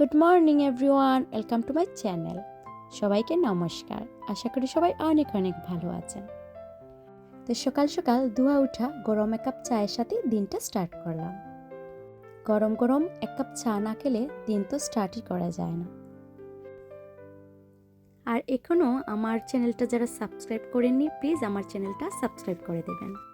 Good morning everyone welcome to my channel সবাইকে নমস্কার। আশা করি সবাই অনেক অনেক ভালো আছেন। তো সকাল সকাল ধোয়া উঠা, গরম এক কাপ চায়ের সাথে দিনটা স্টার্ট করলাম। গরম গরম এক কাপ চা না খেলে দিন তো স্টার্টই করা যায় না। আর এখনও আমার চ্যানেলটা যারা সাবস্ক্রাইব করেননি প্লিজ আমার চ্যানেলটা সাবস্ক্রাইব করে দেবেন।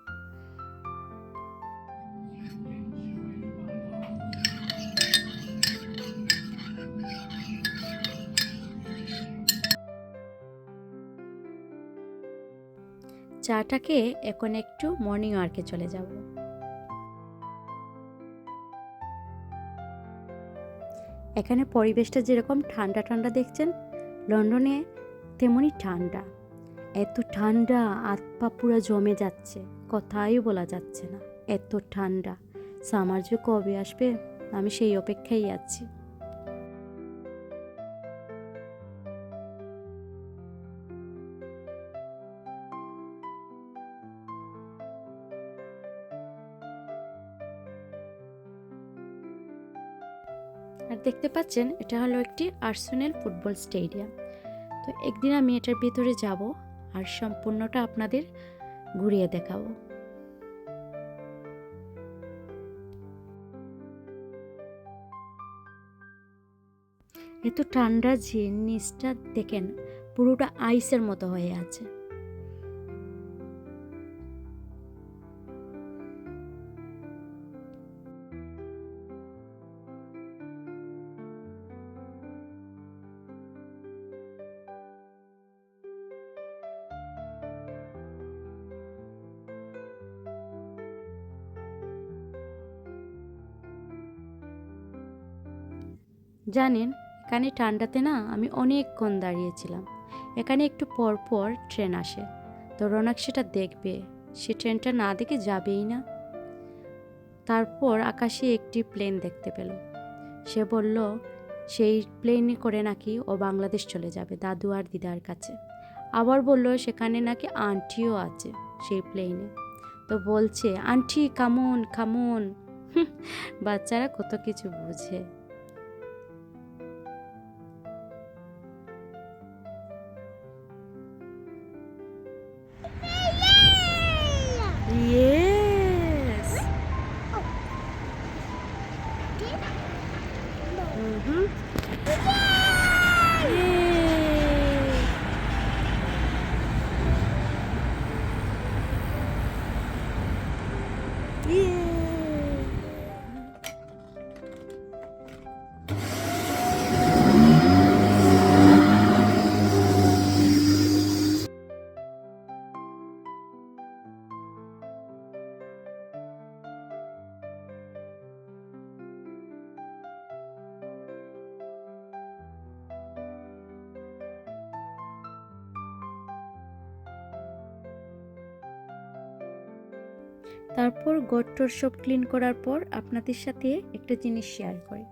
চাটাকে এখন একটু মর্নিং ওয়ার্কে চলে যাব। এখানে পরিবেশটা যেরকম ঠান্ডা ঠান্ডা দেখছেন, লন্ডনে তেমনই ঠান্ডা। এত ঠান্ডা পা পুরো জমে যাচ্ছে, কথাই বলা যাচ্ছে না। এত ঠান্ডা সামার যে কবে আসবে, আমি সেই অপেক্ষায় আছি। আর দেখতে পাচ্ছেন, এটা হলো একটি আর্সেনাল ফুটবল স্টেডিয়াম। তো একদিন আমি এটার ভিতরে যাব আর সম্পূর্ণটা আপনাদের ঘুরিয়ে দেখাবো। এত ঠান্ডা যে, নিচটা দেখেন, পুরোটা আইসের মতো হয়ে আছে। জানেন, এখানে ঠান্ডাতে না আমি অনেকক্ষণ দাঁড়িয়েছিলাম। এখানে একটু পর পর ট্রেন আসে। তো রৌনক সেটা দেখবে। সে ট্রেনটা না দেখে যাবেই না। তারপর আকাশে একটি প্লেন দেখতে পেল। সে বলল, সেই প্লেনে করে নাকি ও বাংলাদেশ চলে যাবে দাদু আর দিদার কাছে। আবার বলল, সেখানে নাকি আন্টিও আছে সেই প্লেনে। তো বলছে, আন্টি, কামন কামন। বাচ্চারা কত কিছু বুঝে। তারপর গট্টর সব ক্লিন করার পর আপনাদের সাথে একটা জিনিস শেয়ার করি।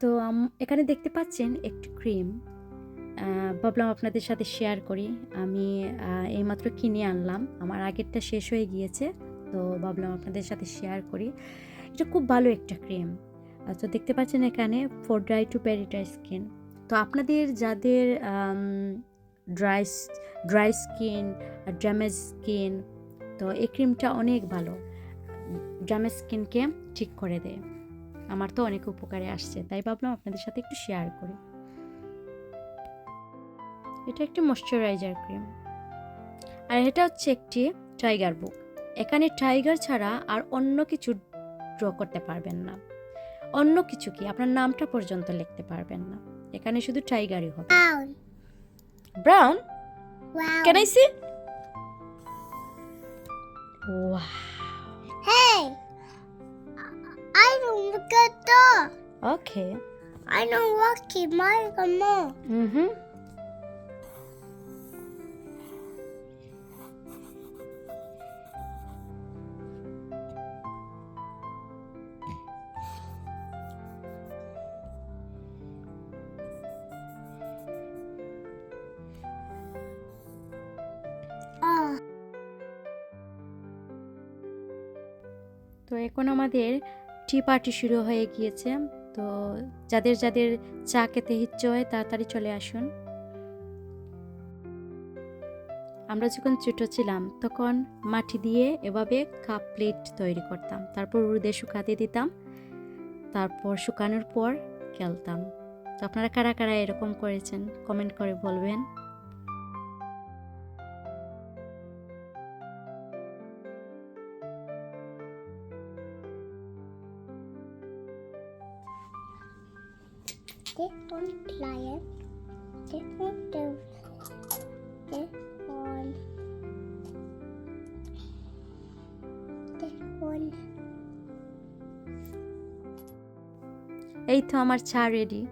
তো এখানে দেখতে পাচ্ছেন একটি ক্রিম ভাবলাম আপনাদের সাথে শেয়ার করি। আমি এইমাত্র কিনে আনলাম। আমার আগেরটা শেষ হয়ে গিয়েছে। তো, ভাবলাম আপনাদের সাথে শেয়ার করি। এটা খুব ভালো একটা ক্রিম তো দেখতে পাচ্ছেন এখানে ফর ড্রাই টু প্যারিটাই স্কিন তো আপনাদের যাদের dry dry skin damage skin তো এই ক্রিমটা অনেক ভালো। ড্রামের স্কিনকে ঠিক করে দেয়। আমার তো অনেক উপকারে আসছে তাই ভাবলাম আপনাদের সাথে একটু শেয়ার করি। এটা একটি ময়শ্চারাইজার ক্রিম আর এটা হচ্ছে একটি টাইগার বুক এখানে টাইগার ছাড়া আর অন্য কিছু ড্র করতে পারবেন না। অন্য কিছু কি? আপনার নামটা পর্যন্ত লিখতে পারবেন না। এখানে শুধু টাইগারই হবে. Brown. Can I see Wow. Hey, I don't look at the. Okay. I don't walk in my mom. Mm-hmm. তো এখন আমাদের টি পার্টি শুরু হয়ে গিয়েছে। তো যাদের যাদের চা খেতে ইচ্ছে হয় তাড়াতাড়ি চলে আসুন। আমরা যখন ছোটো ছিলাম তখন মাটি দিয়ে এভাবে কাপ প্লেট তৈরি করতাম। তারপর রোদে শুকাতে দিতাম। তারপর শুকানোর পর খেলতাম। তো আপনারা কারা কারা এরকম করেছেন? কমেন্ট করে বলবেন। This und Klein, This one Doof, Dick und This one. এই তো আমার চা রেডি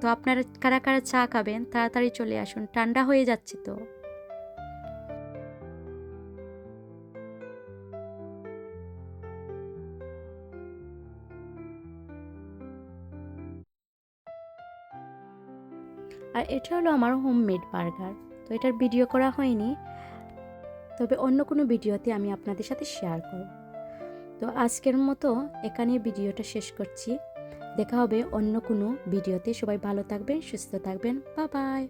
তো আপনারা কারা কারা চা খাবেন? তাড়াতাড়ি চলে আসুন। ঠান্ডা হয়ে যাচ্ছে তো। আর এটা হলো আমার হোমমেড বার্গার তো এটার ভিডিও করা হয়নি। তবে অন্য কোনো ভিডিওতে আমি আপনাদের সাথে শেয়ার করব। তো আজকের মতো এখানে ভিডিওটা শেষ করছি। দেখা হবে অন্য কোনো ভিডিওতে সবাই ভালো থাকবেন, সুস্থ থাকবেন। বা বাই